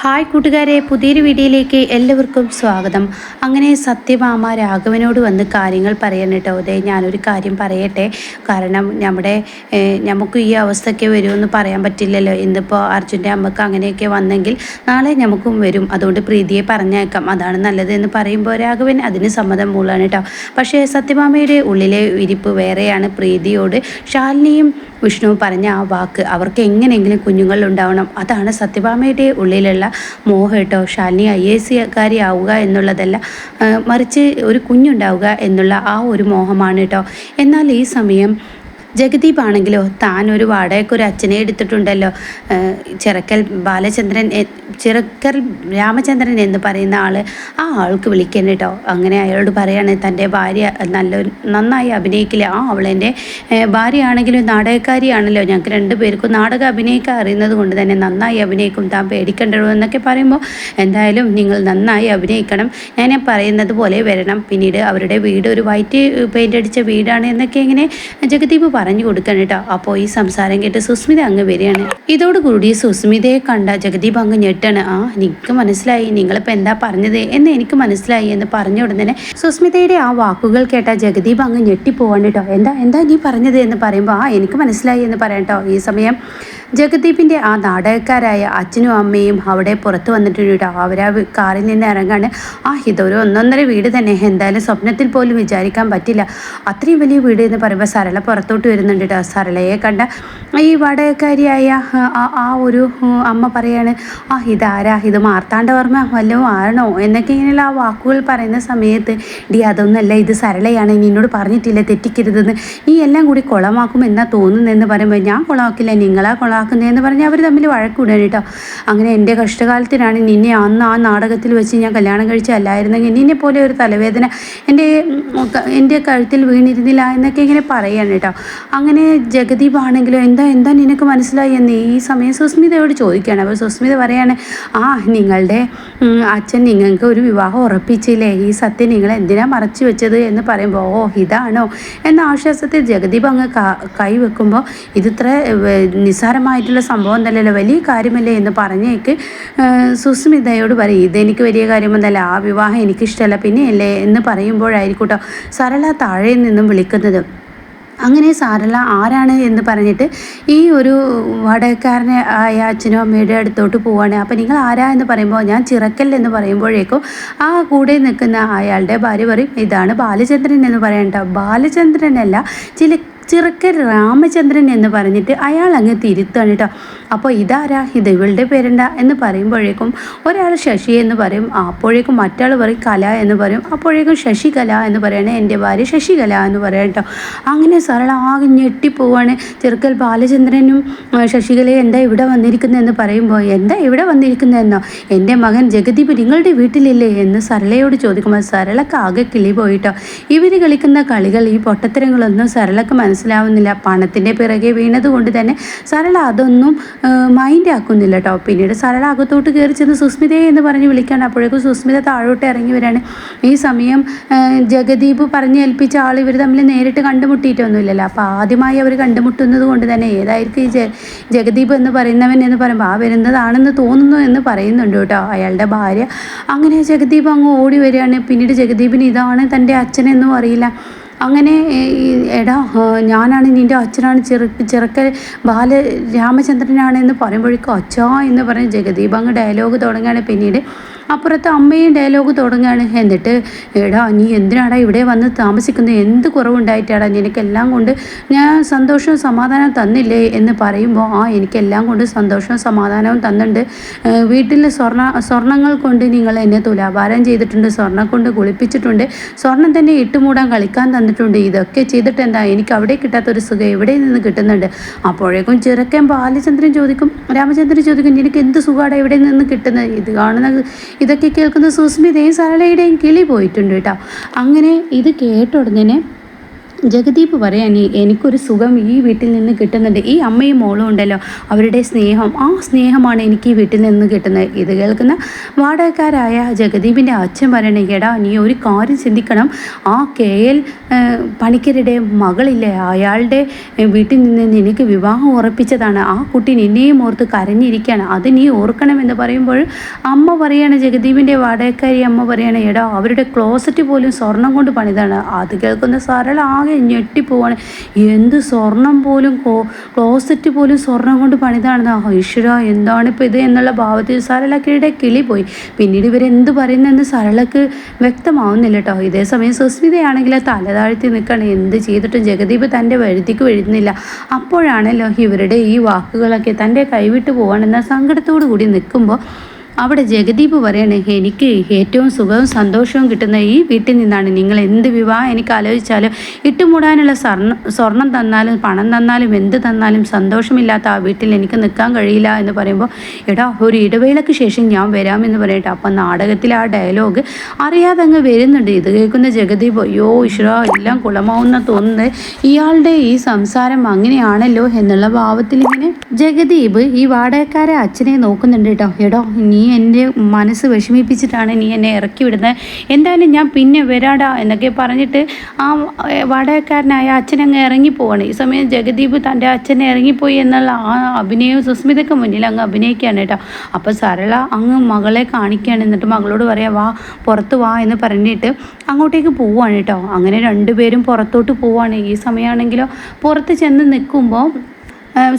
Hi കൂട്ടുകാരെ പുതിയൊരു വീഡിയോയിലേക്ക് എല്ലാവർക്കും സ്വാഗതം. അങ്ങനെ സത്യഭാമ രാഘവനോട് വന്ന് കാര്യങ്ങൾ പറയണം കേട്ടോ. അതെ ഞാനൊരു കാര്യം പറയട്ടെ. കാരണം നമ്മുടെ നമുക്ക് ഈ അവസ്ഥയൊക്കെ വരുമെന്ന് പറയാൻ പറ്റില്ലല്ലോ. ഇന്നിപ്പോൾ അർജുന്റെ അമ്മയ്ക്ക് അങ്ങനെയൊക്കെ വന്നെങ്കിൽ നാളെ നമുക്കും വരും. അതുകൊണ്ട് പ്രീതിയെ പറഞ്ഞേക്കാം. അതാണ് നല്ലത് എന്ന് പറയുമ്പോൾ രാഘവൻ അതിന് സമ്മതം മൂളാണ് കേട്ടോ. പക്ഷേ സത്യഭാമയുടെ ഉള്ളിലെ ഇരിപ്പ് വേറെയാണ് പ്രീതിയോട്. ശാലിനിയും വിഷ്ണു പറഞ്ഞ ആ വാക്ക് അവർക്ക് എങ്ങനെയെങ്കിലും കുഞ്ഞുങ്ങൾ ഉണ്ടാവണം. അതാണ് സത്യഭാമയുടെ ഉള്ളിലുള്ള മോഹം കേട്ടോ. ശാലിനി ഐ എ സിക്കാരി ആവുക എന്നുള്ളതല്ല മറിച്ച് ഒരു കുഞ്ഞുണ്ടാവുക എന്നുള്ള ആ ഒരു മോഹമാണ് കേട്ടോ. എന്നാൽ ഈ സമയം ജഗദീപ് ആണെങ്കിലോ? താൻ ഒരു വാടകയ്ക്ക് ഒരു അച്ഛനെ എടുത്തിട്ടുണ്ടല്ലോ. ചിറക്കൽ ബാലചന്ദ്രൻ ചിറക്കൽ രാമചന്ദ്രൻ എന്ന് പറയുന്ന ആൾ ആ ആൾക്ക് വിളിക്കണം കേട്ടോ അങ്ങനെ അയാളോട് പറയാണ് തന്റെ ഭാര്യ നല്ല നന്നായി അഭിനയിക്കില്ല? ആ അവളെന്റെ ഭാര്യയാണെങ്കിലും നാടകക്കാരിയാണല്ലോ. ഞങ്ങൾക്ക് രണ്ട് പേർക്കും നാടക അഭിനയിക്കാൻ അറിയുന്നത് കൊണ്ട് തന്നെ നന്നായി അഭിനയിക്കും. താൻ പേടിക്കണ്ടോ എന്നൊക്കെ പറയുമ്പോൾ എന്തായാലും നിങ്ങൾ നന്നായി അഭിനയിക്കണം. ഞാൻ പറയുന്നത് പോലെ വരണം. പിന്നീട് അവരുടെ വീട് ഒരു വൈറ്റ് പെയിന്റ് അടിച്ച വീടാണ് എന്നൊക്കെ ഇങ്ങനെ ജഗദീപ് പറഞ്ഞു കൊടുക്കണം കേട്ടോ. അപ്പോൾ ഈ സംസാരം കേട്ട് സുസ്മിത അങ്ങ് വരികയാണ്. ഇതോടുകൂടി സുസ്മിതയെ കണ്ട ജഗദീപ് അങ്ങ് ഞെട്ടാണ്. ആ എനിക്ക് മനസ്സിലായി. നിങ്ങളിപ്പോൾ എന്താ പറഞ്ഞത്? എന്ന് എനിക്ക് മനസ്സിലായി എന്ന് പറഞ്ഞ ഉടനെ സുസ്മിതയുടെ ആ വാക്കുകൾ കേട്ട ജഗദീപ് അങ്ങ് ഞെട്ടിപ്പോവാണ് കേട്ടോ. എന്താ എന്താ നീ പറഞ്ഞത് എന്ന് പറയുമ്പോൾ ആ എനിക്ക് മനസ്സിലായി എന്ന് പറയാം കേട്ടോ. ഈ സമയം ജഗദീപിന്റെ ആ നാടകക്കാരായ അച്ഛനും അമ്മയും അവിടെ പുറത്തു വന്നിട്ടുണ്ട് അവരാ കാറിൽ നിന്ന് ഇറങ്ങാണ്. ആ ഇതൊരു ഒന്നൊന്നര വീട് തന്നെ. എന്തായാലും സ്വപ്നത്തിൽ പോലും വിചാരിക്കാൻ പറ്റില്ല. അത്രയും വലിയ വീട് എന്ന് പറയുമ്പോൾ സരള പുറത്തോട്ട് വരുന്നുണ്ട് കേട്ടോ സരളയെ കണ്ട ഈ വാടകക്കാരിയായ ആ, ഒരു അമ്മ പറയാണ് ആ ഇതാരാ? ഇത് മാർത്താണ്ഡവർമ്മ വല്ലതും ആണോ എന്നൊക്കെ ഇങ്ങനെയുള്ള ആ വാക്കുകൾ പറയുന്ന സമയത്ത് ഡി അതൊന്നല്ല. ഇത് സരളയാണ്. നിന്നോട് പറഞ്ഞിട്ടില്ല. തെറ്റിക്കരുതെന്ന്. നീ എല്ലാം കൂടി കുളമാക്കും എന്നാ തോന്നുന്നതെന്ന് പറയുമ്പോൾ ഞാൻ കുളമാക്കില്ല. നിങ്ങളാ കുളമാക്കുന്നതെന്ന് പറഞ്ഞ് അവർ തമ്മിൽ വഴക്കൂടാണ് കേട്ടോ. അങ്ങനെ എന്റെ കഷ്ടകാലത്തിനാണ് നിന്നെ അന്ന് ആ നാടകത്തിൽ വെച്ച് ഞാൻ കല്യാണം കഴിച്ചല്ലായിരുന്നെങ്കിൽ നിന്നെ പോലെ ഒരു തലവേദന എന്റെ എന്റെ കഴുത്തിൽ വീണിരുന്നില്ല എന്നൊക്കെ ഇങ്ങനെ പറയാണ് കേട്ടോ. അങ്ങനെ ജഗദീപ് എന്താ എന്താ നിനക്ക് മനസ്സിലായി എന്ന് ഈ സമയം സുസ്മിതയോട് ചോദിക്കുകയാണ്. അപ്പോൾ സുസ്മിത പറയാണ് ആ നിങ്ങളുടെ അച്ഛൻ നിങ്ങൾക്ക് ഒരു വിവാഹം ഉറപ്പിച്ചില്ലേ? ഈ സത്യം നിങ്ങൾ എന്തിനാ മറച്ചു വെച്ചത്? എന്ന് പറയുമ്പോൾ ഓ ഇതാണോ? എന്ന ആശ്വാസത്തിൽ ജഗദീപ് അങ്ങ് കൈവെക്കുമ്പോൾ ഇതിത്ര ഏർ, നിസ്സാരമായിട്ടുള്ള സംഭവം തന്നെയല്ലോ? വലിയ കാര്യമല്ലേ എന്ന് പറഞ്ഞേക്ക് സുസ്മിതയോട് പറയും ഇതെനിക്ക് വലിയ കാര്യമൊന്നുമല്ല ആ വിവാഹം എനിക്കിഷ്ടമല്ല പിന്നെയല്ലേ? എന്ന് പറയുമ്പോഴായിരിക്കൂട്ടോ സരള താഴെ നിന്നും വിളിക്കുന്നത്. അങ്ങനെ സാരല്ല ആരാണ് എന്ന് പറഞ്ഞിട്ട് ഈ ഒരു വടക്കാരനെ ആയ അച്ഛനും അമ്മയുടെ അടുത്തോട്ട് പോവാണ്. അപ്പം നിങ്ങൾ ആരാ എന്ന് പറയുമ്പോൾ ഞാൻ ചിറക്കൽ എന്ന് പറയുമ്പോഴേക്കും ആ കൂടെ നിൽക്കുന്ന അയാളുടെ ഭാര്യ പറയും ഇതാണ് ബാലചന്ദ്രൻ എന്ന് പറയണ്ട. ബാലചന്ദ്രനല്ല ചില ചിറക്കൽ രാമചന്ദ്രൻ എന്ന് പറഞ്ഞിട്ട് അയാൾ അങ്ങ് തിരുത്താണ് കേട്ടോ. അപ്പോൾ ഇതാരാ? ഇത് ഇവളുടെ പേരെന്താ? എന്ന് പറയുമ്പോഴേക്കും ഒരാൾ ശശി എന്ന് പറയും. അപ്പോഴേക്കും മറ്റാൾ പറയും കല എന്ന് പറയും. അപ്പോഴേക്കും ശശികല എന്ന് പറയണേ. എന്റെ ഭാര്യ ശശികല എന്ന് പറയാം കേട്ടോ. അങ്ങനെ സരള ആകെ ഞെട്ടിപ്പോവാണ്. ചെറുക്കൽ ബാലചന്ദ്രനും ശശികലയും എന്താ ഇവിടെ വന്നിരിക്കുന്നതെന്ന് പറയുമ്പോൾ എന്താ ഇവിടെ വന്നിരിക്കുന്നതെന്നോ എന്റെ മകൻ ജഗദീപ് നിങ്ങളുടെ വീട്ടിലില്ലേ എന്ന് സരളയോട് ചോദിക്കുമ്പോൾ സരളക്ക് ആകെ കിളി പോയിട്ടോ ഇവർ കളിക്കുന്ന കളികൾ ഈ പൊട്ടത്തരങ്ങളൊന്നും സരളക്ക് മനസ്സിലാവുന്നില്ല. പണത്തിന്റെ പിറകെ വീണതുകൊണ്ട് തന്നെ സരള അതൊന്നും മൈൻഡ് ആക്കുന്നില്ല കേട്ടോ പിന്നീട് സരള അകത്തോട്ട് കയറി ചെന്ന് സുസ്മിതയെ എന്ന് പറഞ്ഞ് വിളിക്കാണ്. അപ്പോഴേക്കും സുസ്മിത താഴോട്ട് ഇറങ്ങി വരാണ്. ഈ സമയം ജഗദീപ് പറഞ്ഞ് ഏൽപ്പിച്ച ആൾ ഇവർ തമ്മിൽ നേരിട്ട് കണ്ടുമുട്ടിയിട്ടൊന്നുമില്ലല്ലോ. അപ്പോൾ ആദ്യമായി അവർ കണ്ടുമുട്ടുന്നത് കൊണ്ട് തന്നെ ഏതായിരിക്കും ഈ ജഗദീപ് എന്ന് പറയുന്നവൻ എന്ന് പറയുമ്പോൾ ആ വരുന്നതാണെന്ന് തോന്നുന്നു എന്ന് പറയുന്നുണ്ട് കേട്ടോ അയാളുടെ ഭാര്യ. അങ്ങനെ ജഗദീപ് അങ്ങ് ഓടി വരികയാണ്. പിന്നീട് ജഗദീപിന് ഇതാണ് തന്റെ അച്ഛനെന്നും അറിയില്ല. അങ്ങനെ എടാ ഞാനാണ് നിന്റെ അച്ഛനാണ് ചെറു ചെറുക്കൽ ബാല രാമചന്ദ്രനാണ് എന്ന് പറയുമ്പോഴേക്കും അച്ഛാ എന്ന് പറഞ്ഞ് ജഗദീപ് അങ്ങ് ഡയലോഗ് തുടങ്ങുകയാണ് പിന്നീട്. അപ്പുറത്ത് അമ്മയും ഡയലോഗ് തുടങ്ങുകയാണ് എന്നിട്ട് എടാ നീ എന്തിനാടാ ഇവിടെ വന്ന് താമസിക്കുന്നത് എന്ത് കുറവുണ്ടായിട്ടാടാ നിനക്കെല്ലാം കൊണ്ട് ഞാൻ സന്തോഷവും സമാധാനവും തന്നില്ലേ? എന്ന് പറയുമ്പോൾ ആ എനിക്കെല്ലാം കൊണ്ട് സന്തോഷവും സമാധാനവും തന്നിട്ടുണ്ട്. വീട്ടിലെ സ്വർണ സ്വർണങ്ങൾ കൊണ്ട് നിങ്ങൾ എന്നെ തുലാഭാരം ചെയ്തിട്ടുണ്ട്. സ്വർണം കൊണ്ട് കുളിപ്പിച്ചിട്ടുണ്ട്. സ്വർണം തന്നെ ഇട്ടുമൂടാൻ കളിക്കാൻ തന്നിട്ടുണ്ട്. ഇതൊക്കെ ചെയ്തിട്ട് എന്താ എനിക്ക് അവിടെ കിട്ടാത്തൊരു സുഖം എവിടെ നിന്ന് കിട്ടുന്നുണ്ട്? അപ്പോഴേക്കും ചെറുക്കൻ ബാലചന്ദ്രൻ ചോദിക്കും രാമചന്ദ്രൻ ചോദിക്കും നിനക്ക് എന്ത് സുഖമാണ് എവിടെ നിന്ന് കിട്ടുന്നത്? ഇത് കാണുന്ന ഇതൊക്കെ കേൾക്കുന്ന സുസ്മിതയും സരളയുടെയും കിളി പോയിട്ടുണ്ട് കേട്ടോ. അങ്ങനെ ഇത് കേട്ട ഉടനെ ജഗദീപ് പറയാൻ എനിക്കൊരു സുഖം ഈ വീട്ടിൽ നിന്ന് കിട്ടുന്നുണ്ട്. ഈ അമ്മയും മോളും ഉണ്ടല്ലോ. അവരുടെ സ്നേഹം ആ സ്നേഹമാണ് എനിക്ക് ഈ വീട്ടിൽ നിന്ന് കിട്ടുന്നത്. ഇത് കേൾക്കുന്ന വാടകക്കാരായ ജഗദീപിന്റെ അച്ഛൻ പറയണേ എടാ നീ ഒരു കാര്യം ചിന്തിക്കണം. ആ കെ എൽ പണിക്കരുടെ മകളില്ലേ? അയാളുടെ വീട്ടിൽ നിന്ന് നിനക്ക് വിവാഹം ഉറപ്പിച്ചതാണ്. ആ കുട്ടി നിന്നെയും ഓർത്ത് കരഞ്ഞിരിക്കുകയാണ്. അത് നീ ഓർക്കണമെന്ന് പറയുമ്പോൾ അമ്മ പറയാണ് ജഗദീപിന്റെ വാടകക്കാരി അമ്മ പറയാണ് എടാ അവരുടെ ക്ലോസറ്റ് പോലും സ്വർണം കൊണ്ട് പണിതാണ്. അത് കേൾക്കുന്ന സരള ആകെ ആകെ ഞെട്ടിപ്പോവാണ് എന്ത് സ്വർണം പോലും കോ ക്ലോസറ്റ് പോലും സ്വർണം കൊണ്ട് പണിതാണെന്ന്. ഈശ്വര എന്താണിപ്പോൾ ഇത് എന്നുള്ള ഭാവത്തിൽ സരളക്കയുടെ കിളി പോയി. പിന്നീട് ഇവരെന്ത് പറയുന്നതെന്ന് സരളക്ക് വ്യക്തമാവുന്നില്ല കേട്ടോ. ഇതേ സമയം സുസ്മിതയാണെങ്കിൽ തല താഴ്ത്തി നിൽക്കണം. എന്ത് ചെയ്തിട്ടും ജഗദീപ് തന്റെ വഴുതിക്ക് വഴുതുന്നില്ല. അപ്പോഴാണല്ലോ ഇവരുടെ ഈ വാക്കുകളൊക്കെ തന്റെ കൈവിട്ട് പോവാണെന്ന സങ്കടത്തോടു കൂടി നിൽക്കുമ്പോൾ അവിടെ ജഗദീപ് പറയാണ് എനിക്ക് ഏറ്റവും സുഖവും സന്തോഷവും കിട്ടുന്ന ഈ വീട്ടിൽ നിന്നാണ്. നിങ്ങൾ എന്ത് വിവാഹം എനിക്ക് ആലോചിച്ചാലും ഇട്ടുമൂടാനുള്ള സ്വർണ സ്വർണം തന്നാലും പണം തന്നാലും എന്ത് തന്നാലും സന്തോഷമില്ലാത്ത ആ വീട്ടിൽ എനിക്ക് നിൽക്കാൻ കഴിയില്ല എന്ന് പറയുമ്പോൾ എടാ ഒരു ഇടവേളയ്ക്ക് ശേഷം ഞാൻ വരാമെന്ന് പറയട്ടെ. അപ്പം നാടകത്തിൽ ആ ഡയലോഗ് അറിയാതെ അങ്ങ് വരുന്നുണ്ട്. ഇത് കേൾക്കുന്ന ജഗദീപ് അയ്യോ ഈശ്വര എല്ലാം കുളമാവുന്ന തോന്നുന്നത് ഇയാളുടെ ഈ സംസാരം അങ്ങനെയാണല്ലോ എന്നുള്ള ഭാവത്തിൽ ഇങ്ങനെ ജഗദീപ് ഈ വാടകക്കാരെ അച്ഛനെ നോക്കുന്നുണ്ട് കേട്ടോ. എടോ നീ എന്റെ മനസ്സ് വിഷമിപ്പിച്ചിട്ടാണ് നീ എന്നെ ഇറക്കി വിടുന്നത്. എന്തായാലും ഞാൻ പിന്നെ വരാടാ എന്നൊക്കെ പറഞ്ഞിട്ട് ആ വാടകക്കാരനായ അച്ഛനങ്ങ് ഇറങ്ങിപ്പോവാണ്. ഈ സമയം ജഗദീപ് തന്റെ അച്ഛനെ ഇറങ്ങിപ്പോയി എന്നുള്ള ആ അഭിനയവും സുസ്മിതയ്ക്ക് മുന്നിൽ അങ്ങ് അഭിനയിക്കുകയാണ് കേട്ടോ. അപ്പോൾ സരള അങ്ങ് മകളെ കാണിക്കുകയാണ്. എന്നിട്ട് മകളോട് പറയാം വാ പുറത്ത് വാ എന്ന് പറഞ്ഞിട്ട് അങ്ങോട്ടേക്ക് പോവുകയാണ് കേട്ടോ. അങ്ങനെ രണ്ടുപേരും പുറത്തോട്ട് പോവുകയാണ് ഈ സമയമാണെങ്കിലോ പുറത്ത് ചെന്ന് നിൽക്കുമ്പോൾ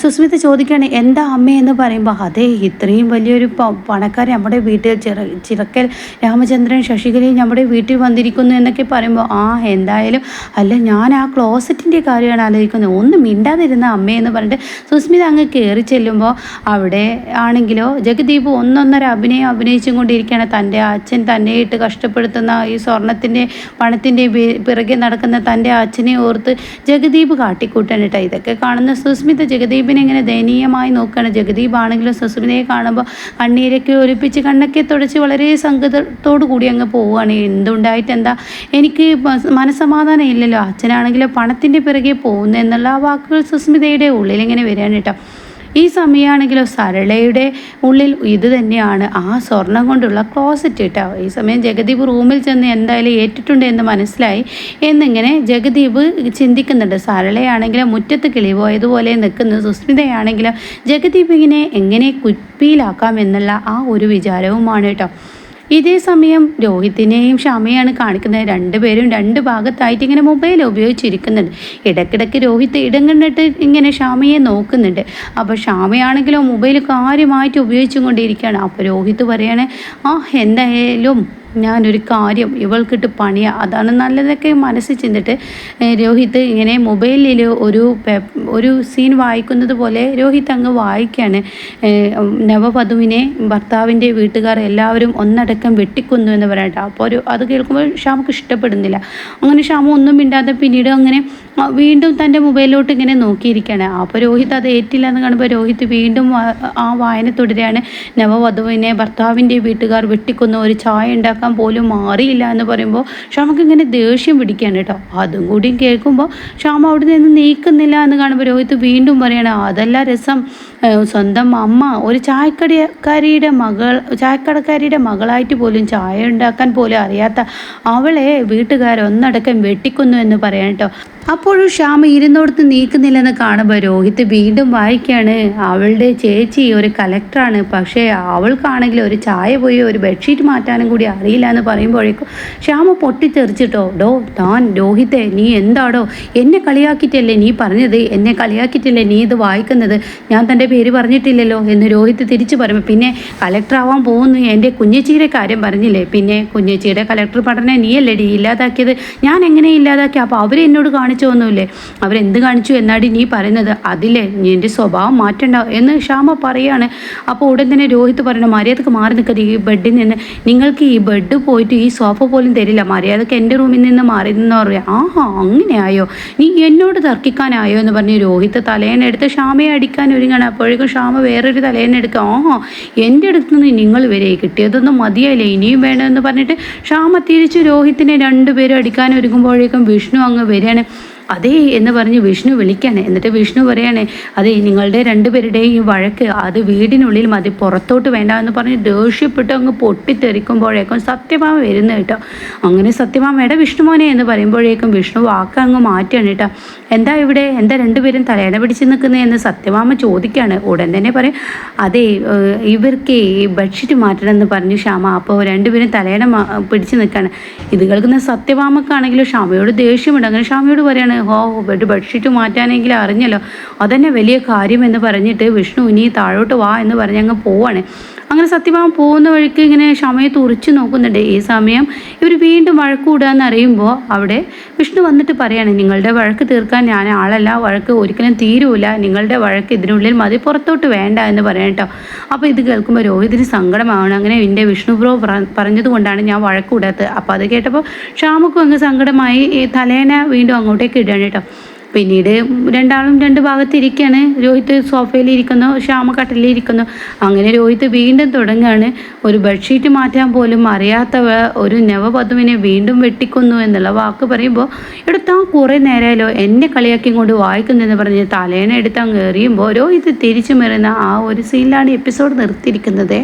സുസ്മിത ചോദിക്കുകയാണ് എന്താ അമ്മയെന്ന് പറയുമ്പോൾ അതെ ഇത്രയും വലിയൊരു പണക്കാർ നമ്മുടെ വീട്ടിൽ ചിറ ചിറക്കൽ രാമചന്ദ്രൻ ശശികലയും നമ്മുടെ വീട്ടിൽ വന്നിരിക്കുന്നു എന്നൊക്കെ പറയുമ്പോൾ ആ എന്തായാലും അല്ല ഞാൻ ആ ക്ലോസറ്റിന്റെ കാര്യമാണ് ആലോചിക്കുന്നത്. ഒന്ന് മിണ്ടാതിരുന്ന അമ്മയെന്ന് പറഞ്ഞിട്ട് സുസ്മിത അങ്ങ് കയറി ചെല്ലുമ്പോൾ അവിടെ ആണെങ്കിലോ ജഗദീപ് ഒന്നൊന്നര അഭിനയം അഭിനയിച്ചും കൊണ്ടിരിക്കുകയാണ്. തന്റെ അച്ഛൻ തന്നെ ഇട്ട് കഷ്ടപ്പെടുത്തുന്ന ഈ സ്വർണത്തിന്റെ പണത്തിന്റെ പിറകെ നടക്കുന്ന തന്റെ അച്ഛനെ ഓർത്ത് ജഗദീപ് കാട്ടിക്കൂട്ടാനിട്ടാണ് ഇതൊക്കെ കാണുന്ന സുസ്മിത ജഗദീപ് ജഗദീപിനെ ഇങ്ങനെ ദയനീയമായി നോക്കുകയാണ്. ജഗദീപ് ആണെങ്കിലും സസുവിനെ കാണുമ്പോൾ കണ്ണീരൊക്കെ ഒലിപ്പിച്ച് കണ്ണൊക്കെ തുടച്ച് വളരെ സങ്കടത്തോടു കൂടി അങ്ങ് പോവുകയാണ്. എന്തുണ്ടായിട്ട് എന്താ? എനിക്ക് മനസ്സമാധാനം ഇല്ലല്ലോ. അച്ഛനാണെങ്കിലും പണത്തിന്റെ പിറകെ പോകുന്നു എന്നുള്ള ആ വാക്കുകൾ സുസ്മിതയുടെ ഉള്ളിൽ ഇങ്ങനെ വരികയാണ് കേട്ടോ. ഈ സമയമാണെങ്കിലോ സരളയുടെ ഉള്ളിൽ ഇത് തന്നെയാണ് ആ സ്വർണം കൊണ്ടുള്ള ക്ലോസറ്റ് കേട്ടോ ഈ സമയം ജഗദീപ് റൂമിൽ ചെന്ന് എന്തായാലും ഏറ്റിട്ടുണ്ട് എന്ന് മനസ്സിലായി. എന്നിങ്ങനെ ജഗദീപ് ചിന്തിക്കുന്നുണ്ട് സരളയാണെങ്കിലും മുറ്റത്ത് കിളി പോയതുപോലെ നിൽക്കുന്ന. സുസ്മിതയാണെങ്കിലും ജഗദീപ് എങ്ങനെ കുപ്പിയിലാക്കാം എന്നുള്ള ആ ഒരു വിചാരവുമാണ് കേട്ടോ. ഇതേ സമയം രോഹിത്തിനെയും ക്ഷമയാണ് കാണിക്കുന്നത്. രണ്ടുപേരും രണ്ട് ഭാഗത്തായിട്ട് ഇങ്ങനെ മൊബൈൽ ഉപയോഗിച്ചിരിക്കുന്നുണ്ട്. ഇടയ്ക്കിടയ്ക്ക് രോഹിത്ത് ഇടം കണ്ടിട്ട് ഇങ്ങനെ ക്ഷമയെ നോക്കുന്നുണ്ട്. അപ്പോൾ ക്ഷമയാണെങ്കിലോ മൊബൈൽ കാര്യമായിട്ട് ഉപയോഗിച്ചുകൊണ്ടിരിക്കുകയാണ് അപ്പോൾ രോഹിത്ത് പറയാണ് ആ എന്തായാലും ഞാനൊരു കാര്യം ഇവൾക്കിട്ട് പണിയാ. അതാണ് നല്ലതൊക്കെ മനസ്സിൽ ചിന്തിട്ട് രോഹിത് ഇങ്ങനെ മൊബൈലിൽ ഒരു ഒരു സീൻ വായിക്കുന്നത് പോലെ രോഹിത് അങ്ങ് വായിക്കുകയാണ് നവവധുവിനെ ഭർത്താവിന്റെ വീട്ടുകാർ എല്ലാവരും ഒന്നടക്കം വെട്ടിക്കൊന്നു എന്ന് പറയട്ടെ. അപ്പോൾ ഒരു അത് കേൾക്കുമ്പോൾ ഷ്യാമക്ക് ഇഷ്ടപ്പെടുന്നില്ല. അങ്ങനെ ഷ്യാമ ഒന്നും മിണ്ടാതെ പിന്നീട് അങ്ങനെ വീണ്ടും തന്റെ മൊബൈലിലോട്ട് ഇങ്ങനെ നോക്കിയിരിക്കുകയാണ് അപ്പോൾ രോഹിത് അത് ഏറ്റില്ല എന്ന് കാണുമ്പോൾ രോഹിത് വീണ്ടും ആ വായന തുടരുകയാണ്. നവവധുവിനെ ഭർത്താവിന്റെ വീട്ടുകാർ വെട്ടിക്കൊന്നു ഒരു ചായ ഉണ്ടാക്കാൻ പോലും മാറിയില്ല എന്ന് പറയുമ്പോൾ ക്ഷമക്ക് ഇങ്ങനെ ദേഷ്യം പിടിക്കാൻ കേട്ടോ. അതും കൂടി കേൾക്കുമ്പോൾ ക്ഷാമ അവിടെ നിന്ന് നീക്കുന്നില്ല എന്ന് കാണുമ്പോൾ രോഹിത് വീണ്ടും പറയണം അതല്ല രസം. സ്വന്തം അമ്മ ഒരു ചായക്കടക്കാരിയുടെ മകൾ ചായക്കടക്കാരിയുടെ മകളായിട്ട് പോലും ചായ ഉണ്ടാക്കാൻ പോലും അറിയാത്ത അവളെ വീട്ടുകാരൊന്നടക്കം വെട്ടിക്കുന്നു എന്ന് പറയാം കേട്ടോ അപ്പോഴും ശ്യാമ ഇരുന്നോടത്ത് നീക്കുന്നില്ലെന്ന് കാണുമ്പോൾ രോഹിത് വീണ്ടും വായിക്കുകയാണ് അവളുടെ ചേച്ചി ഒരു കലക്ടറാണ്. പക്ഷേ അവൾക്കാണെങ്കിൽ ഒരു ചായ പോയി ഒരു ബെഡ്ഷീറ്റ് മാറ്റാനും കൂടി അറിയില്ല എന്ന് പറയുമ്പോഴേക്കും ശ്യാമ പൊട്ടിത്തെറിച്ചിട്ടോ ഡോ താൻ രോഹിത്തെ നീ എന്താടോ? എന്നെ കളിയാക്കിയിട്ടല്ലേ നീ പറഞ്ഞത്? എന്നെ കളിയാക്കിയിട്ടല്ലേ നീ ഇത് വായിക്കുന്നത്? ഞാൻ തന്റെ പേര് പറഞ്ഞിട്ടില്ലല്ലോ എന്ന് രോഹിത് തിരിച്ചു പറയുമ്പോൾ പിന്നെ കലക്ടർ ആവാൻ പോകുന്നു. എന്റെ കുഞ്ഞച്ചിയുടെ കാര്യം പറഞ്ഞില്ലേ? പിന്നെ കുഞ്ഞച്ചിയുടെ കലക്ടർ പഠനം നീയല്ലേ ഡി ഇല്ലാതാക്കിയത് ഞാൻ എങ്ങനെ ഇല്ലാതാക്കി? അപ്പോൾ അവർ എന്നോട് കാണിച്ചു ഒന്നുമില്ലേ? അവരെന്ത് കാണിച്ചു എന്നാടി നീ പറയുന്നത്? അതില്ലേ എന്റെ സ്വഭാവം മാറ്റണ്ട എന്ന് ക്ഷാമ പറയാണ്. അപ്പോൾ ഉടൻ തന്നെ രോഹിത് പറയണം മര്യാദയ്ക്ക് മാറി നിൽക്കരുത് ഈ ബെഡിൽ നിന്ന്. നിങ്ങൾക്ക് ഈ ബെഡ് പോയിട്ട് ഈ സോഫ പോലും തരില്ല. മര്യാദയ്ക്ക് എന്റെ റൂമിൽ നിന്ന് മാറി നിന്ന് പറയാം. ആഹാ അങ്ങനെയായോ? നീ എന്നോട് തർക്കിക്കാനായോ? എന്ന് പറഞ്ഞ് രോഹിത് തലേനെടുത്ത് ക്ഷാമയെ അടിക്കാൻ ഒരുങ്ങണം. അപ്പോഴേക്കും ഷാമ വേറൊരു എടുക്കാം. ഓഹോ എന്റെ അടുത്ത് നിന്ന് നിങ്ങൾ വരെ കിട്ടിയതൊന്നും മതിയായില്ലേ? ഇനിയും വേണമെന്ന് പറഞ്ഞിട്ട് ഷാമ തിരിച്ച് രോഹിത്തിനെ രണ്ടുപേരും അടിക്കാൻ ഒരുങ്ങുമ്പോഴേക്കും വിഷ്ണു അങ്ങ് വരികയാണ്. അതേ എന്ന് പറഞ്ഞ് വിഷ്ണു വിളിക്കണേ. എന്നിട്ട് വിഷ്ണു പറയണേ അതെ നിങ്ങളുടെ രണ്ടുപേരുടെയും ഈ വഴക്ക് അത് വീടിനുള്ളിൽ മതി പുറത്തോട്ട് വേണ്ട എന്ന് പറഞ്ഞ് ദേഷ്യപ്പെട്ട് അങ്ങ് പൊട്ടിത്തെറിക്കുമ്പോഴേക്കും സത്യഭാമ വരുന്നു കേട്ടോ. അങ്ങനെ സത്യഭാമയുടെ വിഷ്ണുമോനെ എന്ന് പറയുമ്പോഴേക്കും വിഷ്ണു വാക്ക് അങ്ങ് മാറ്റുകയാണ് കേട്ടോ. എന്താ ഇവിടെ? എന്താ രണ്ടുപേരും തലേണ പിടിച്ച് നിൽക്കുന്നത് എന്ന് സത്യഭാമ ചോദിക്കുകയാണ്. ഉടൻ തന്നെ പറയും അതെ ഇവർക്ക് ബെഡ്ഷീറ്റ് മാറ്റണം എന്ന് പറഞ്ഞു ക്ഷാമ അപ്പോൾ രണ്ടുപേരും തലേണ പിടിച്ച് നിൽക്കുകയാണ്. ഇത് കേൾക്കുന്ന സത്യഭാമക്കാണെങ്കിലും ക്ഷാമയോട് ദേഷ്യമുണ്ട്. അങ്ങനെ ക്ഷാമയോട് പറയാണ് ഓ ബെഡ് ബെഡ്ഷീറ്റ് മാറ്റാനെങ്കിലും അറിഞ്ഞല്ലോ. അതന്നെ വലിയ കാര്യം എന്ന് പറഞ്ഞിട്ട് വിഷ്ണു ഇനി താഴോട്ട് വാ എന്ന് പറഞ്ഞ് അങ്ങ് പോവാണ്. അങ്ങനെ സത്യഭാമ പോകുന്ന വഴിക്ക് ഇങ്ങനെ ക്ഷമയെ തുറിച്ച് നോക്കുന്നുണ്ട്. ഈ സമയം ഇവർ വീണ്ടും വഴക്ക് കൂടുകയെന്ന് അറിയുമ്പോൾ അവിടെ വിഷ്ണു വന്നിട്ട് പറയാണ് നിങ്ങളുടെ വഴക്ക് തീർക്കാൻ ഞാൻ ആളല്ല. വഴക്ക് ഒരിക്കലും തീരൂല. നിങ്ങളുടെ വഴക്ക് ഇതിനുള്ളിൽ മതി. പുറത്തോട്ട് വേണ്ട എന്ന് പറയാം കേട്ടോ അപ്പോൾ ഇത് കേൾക്കുമ്പോൾ രോഹിതിന് സങ്കടമാവണം അങ്ങനെ എന്റെ വിഷ്ണു ബ്രോ പറഞ്ഞതുകൊണ്ടാണ് പറഞ്ഞത് കൊണ്ടാണ് ഞാൻ വഴക്ക് കൂടാത്തത് അപ്പോൾ അത് കേട്ടപ്പോൾ ക്ഷാമക്കും അങ്ങ് സങ്കടമായി. തലേന വീണ്ടും അങ്ങോട്ടേക്ക് ഇടുകയാണ് കേട്ടോ പിന്നീട് രണ്ടാളും രണ്ട് ഭാഗത്തിരിക്കുകയാണ് രോഹിത് സോഫയിൽ ഇരിക്കുന്നു ശ്യാമ കട്ടിലിൽ ഇരിക്കുന്നു അങ്ങനെ രോഹിത് വീണ്ടും തുടങ്ങുകയാണ്. ഒരു ബെഡ്ഷീറ്റ് മാറ്റാൻ പോലും അറിയാത്തവ ഒരു നവവധുവിനെ വീണ്ടും വെട്ടിക്കുന്നു എന്നുള്ള വാക്ക് പറയുമ്പോൾ എടുത്താൽ കുറേ നേരമല്ലോ എന്നെ കളിയാക്കി കൊണ്ട് വായിക്കുന്നതെന്ന് പറഞ്ഞ് തലേനെ എടുത്ത് അങ്ങ് എറിയുമ്പോൾ രോഹിത് തിരിച്ചു മറിയുന്ന ആ ഒരു സീനിലാണ് എപ്പിസോഡ് നിർത്തിയിരിക്കുന്നത്.